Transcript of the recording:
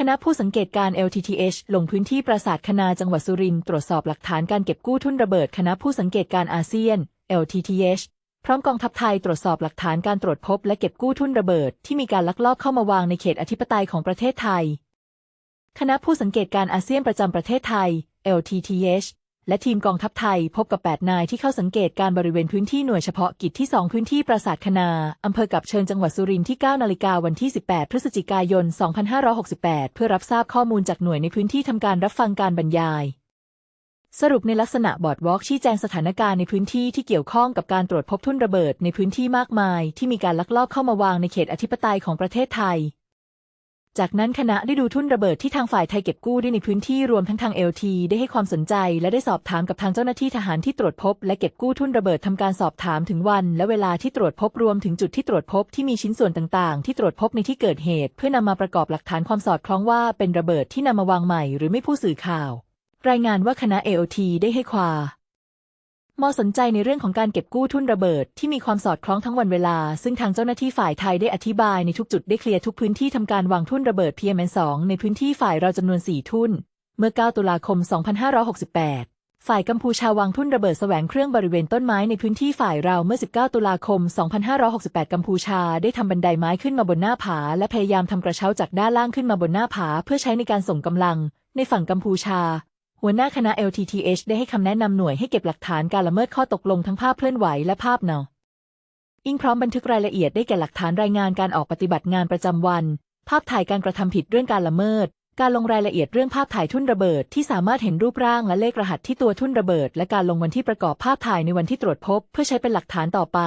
คณะผู้สังเกตการ LTTH ลงพื้นที่ปราสาทคณาจังหวัดสุรินทร์ตรวจสอบหลักฐานการเก็บกู้ทุนระเบิด คณะผู้สังเกตการอาเซียน LTTH พร้อมกองทัพไทยตรวจสอบหลักฐานการตรวจพบและเก็บกู้ทุนระเบิด ที่มีการลักลอบเข้ามาวางในเขตอธิปไตยของประเทศไทย คณะผู้สังเกตการอาเซียนประจำประเทศไทย LTTH และทีมกองทัพไทยพบกับ 8 นายที่เข้าสังเกตการบริเวณพื้นที่หน่วยเฉพาะกิจที่ 2 พื้นที่ปราสาทคณาอำเภอกับเชิญจังหวัดสุรินทร์ที่ 9 นาฬิกาวันที่ 18 พฤศจิกายน 2568 เพื่อรับทราบข้อมูลจากหน่วยในพื้นที่ทำการรับฟังการบรรยาย สรุปในลักษณะบอร์ดวอล์กชี้แจงสถานการณ์ในพื้นที่ที่เกี่ยวข้องกับการตรวจพบทุ่นระเบิดในพื้นที่มากมาย ที่มีการลักลอบเข้ามาวางในเขตอธิปไตยของประเทศไทย จากนั้นคณะได้ดูทุ่นระเบิดที่ทางฝ่ายไทยเก็บกู้ได้ในพื้นที่รวมทั้งทาง LT ได้ให้ความสนใจ และได้สอบถามกับทางเจ้าหน้าที่ทหารที่ตรวจพบ และเก็บกู้ทุ่นระเบิดทำการสอบถามถึงวัน และเวลาที่ตรวจพบรวมถึงจุดที่ตรวจพบที่มีชิ้นส่วนต่างๆ ที่ตรวจพบในที่เกิดเหตุ เพื่อนำมาประกอบหลักฐานความสอดคล้องว่าเป็นระเบิดที่นำมาวางใหม่ หรือไม่ผู้สื่อข่าว รายงานว่าคณะ AOT ได้ให้ความ มอสนใจในเรื่องของการเก็บกู้ทุ่นระเบิดที่มีความสอดคล้องทั้งวันเวลา ซึ่งทางเจ้าหน้าที่ฝ่ายไทยได้อธิบายในทุกจุดได้เคลียร์ทุกพื้นที่ทำการวางทุ่นระเบิด PMN2 ในพื้นที่ฝ่ายเราจำนวน 4 ทุ่น เมื่อ 9 ตุลาคม 2568 ฝ่ายกัมพูชาวางทุ่นระเบิดแสวงเครื่องบริเวณต้นไม้ในพื้นที่ฝ่ายเราเมื่อ 19 ตุลาคม 2568 กัมพูชาได้ทำบันไดไม้ขึ้นมาบนหน้าผา และพยายามทำกระเช้าจากด้านล่างขึ้นมาบนหน้าผา เพื่อใช้ในการส่งกำลัง ในฝั่งกัมพูชา หัวหน้าคณะ LTTH ได้ให้คำแนะนำหน่วยให้เก็บหลักฐานการละเมิดข้อตกลงทั้งภาพเคลื่อนไหวและภาพเนาอิงพร้อมบันทึกรายละเอียดได้แก่หลักฐานรายงานการออกปฏิบัติงานประจำวัน ภาพถ่ายการกระทำผิดเรื่องการละเมิด การลงรายละเอียดเรื่องภาพถ่ายทุ่นระเบิด ที่สามารถเห็นรูปร่างและเลขรหัสที่ตัวทุ่นระเบิด และการลงวันที่ประกอบภาพถ่ายในวันที่ตรวจพบ เพื่อใช้เป็นหลักฐานต่อไป